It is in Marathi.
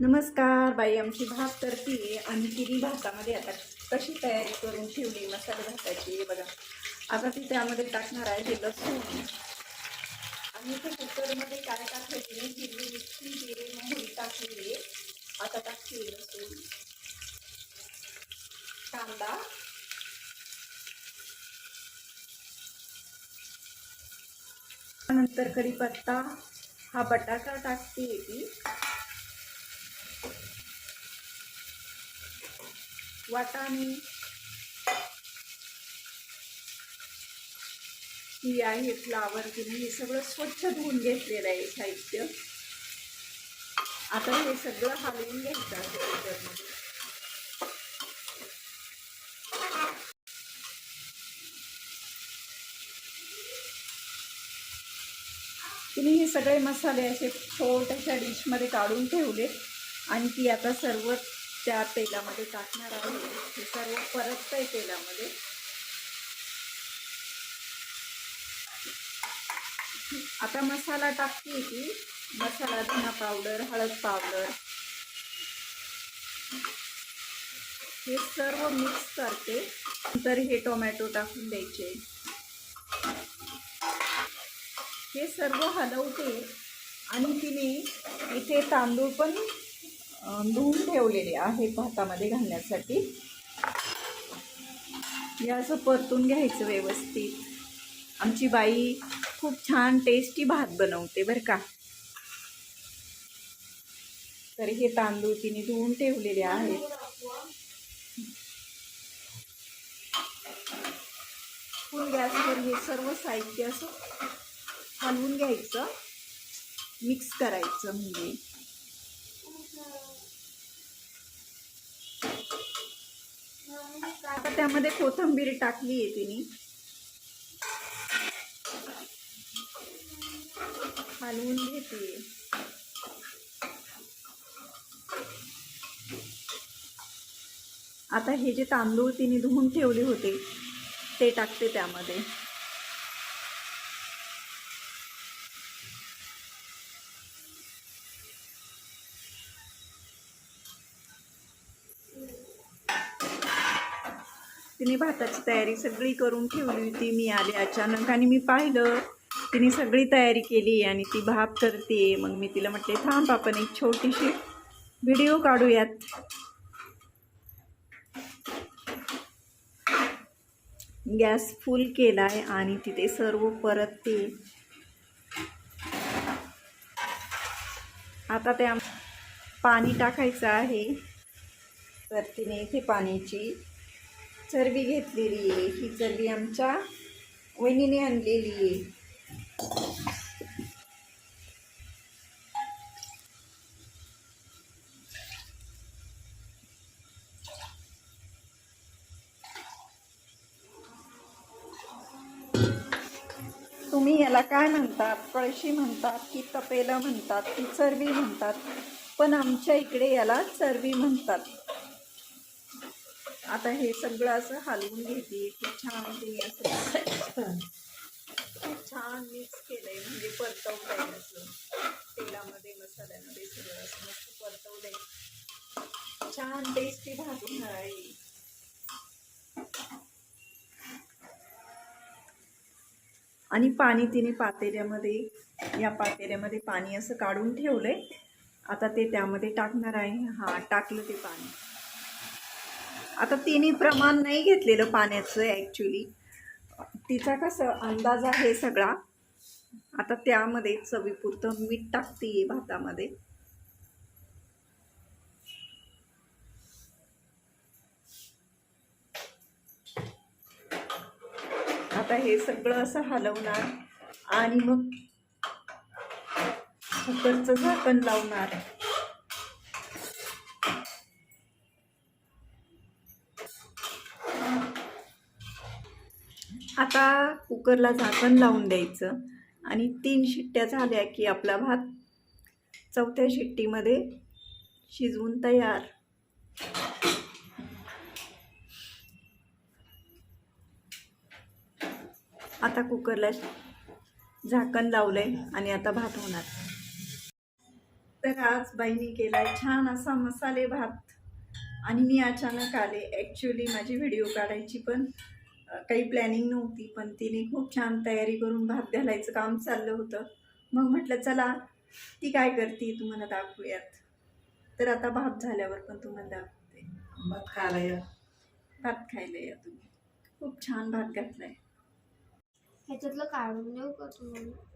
नमस्कार बाई आमची भात करते आणि तिन्ही भातामध्ये आता कशी तयारी करून ठेवली मसाले भाताची बघा. आता ती त्यामध्ये टाकणार आहे हे लसूण. आणि ते कुकरमध्ये काय टाकायचे हिरवी मिरची जिरे मोहरी टाकलेली आहे. आता टाकते लसूण. कांदा. नंतर कढीपत्ता. हा बटाटा टाकते ती वाटाणे. ही आहे फ्लावर तुम्ही हे सगळं स्वच्छ धुवून घेतलेलं आहे साहित्य. आता हे सगळं हलवून घ्यायचं आहे तुम्ही हे सगळे मसाले असे छोट्याशा डिशमध्ये काढून ठेवले. आणि ती आता सर्व त्या तेलामध्ये टाकणार आहे हे सर्व परत आहे तेलामध्ये. आता मसाला टाकते की मसाला धना पावडर हळद पावडर. हे सर्व मिक्स करते. नंतर हे टोमॅटो टाकून द्यायचे. हे सर्व हलवते. आणि तिने इथे तांदूळ पण धुवून ठेवलेले आहे भातामध्ये घालण्यासाठी. हे असं परतून घ्यायचं व्यवस्थित. आमची बाई खूप छान टेस्टी भात बनवते बरं का. तर हे तांदूळ तिने धुवून ठेवलेले आहेत. फुल गॅसवर हे सर्व साहित्य असं हलवून घ्यायचं. मिक्स करायचं म्हणजे. आता त्यामध्ये कोथिंबीर टाकली आहे तिने. हलवून घेते. आता हे जे तांदूळ तिने धुवून ठेवले होते ते टाकते त्यामध्ये. तिने भाताची तयारी सगळी करून ठेवली होती. मी आले अचानक आणि मी पाहिलं तिने सगळी तयारी केली आणि ती भात करते. मग मी तिला म्हटले थांब आपण एक छोटीशी व्हिडिओ काढूयात. गॅस फुल केला आहे आणि तिथे सर्व परतते. आता त्या पाणी टाकायचं आहे. तर तिने इथे पाण्याची चरबी घेतलेली आहे. ही चरबी आमच्या वहिनीने आणलेली आहे. तुम्ही याला काय म्हणतात? कळशी म्हणतात की तपेलं म्हणतात की चरबी म्हणतात. पण आमच्या इकडे याला चरबी म्हणतात. आता हे सगळं असं हलवून घेते. खूप छान ते असं खूप छान मिक्स केलंय. म्हणजे परतवलंय असं. तेलामध्ये मसाल्यामध्ये सगळं असं मस्त परतवलंय. छान टेस्टी भाजून आहे. आणि पाणी तिने पातेल्यामध्ये या पातेल्यामध्ये पाणी असं काढून ठेवलंय. आता ते त्यामध्ये टाकणार आहे. हां टाकलं ते पाणी. आता तिने प्रमाण नाही घेतलेलं पाण्याचं ॲक्च्युली तिचा कसं अंदाज आहे सगळा. आता त्यामध्ये चवीपुरतं मीठ टाकते भातामध्ये. आता हे सगळं असं हलवणार आणि मग कुकरचं झाकण लावणार. आता कुकरला झाकण लावून द्यायचं आणि तीन शिट्ट्या झाल्या की आपला भात चौथ्या शिट्टीमध्ये शिजवून तयार. आता कुकरला झाकण लावलंय आणि आता भात होणार. तर आज बाईने केलाय छान असा मसाले भात आणि मी अचानक आले. ॲक्च्युली माझी व्हिडिओ काढायची पण काही प्लॅनिंग नव्हती पण तिने खूप छान तयारी करून भात घालायचं काम चाललं होतं. मग म्हटलं चला ती काय करते तुम्हाला दाखवूयात. तर आता भात झाल्यावर पण तुम्हाला दाखवते. भात खायला या. भात खायला या तुम्ही. खूप छान भात घातलाय. ह्याच्यातलं काढून देऊ का तुम्हाला?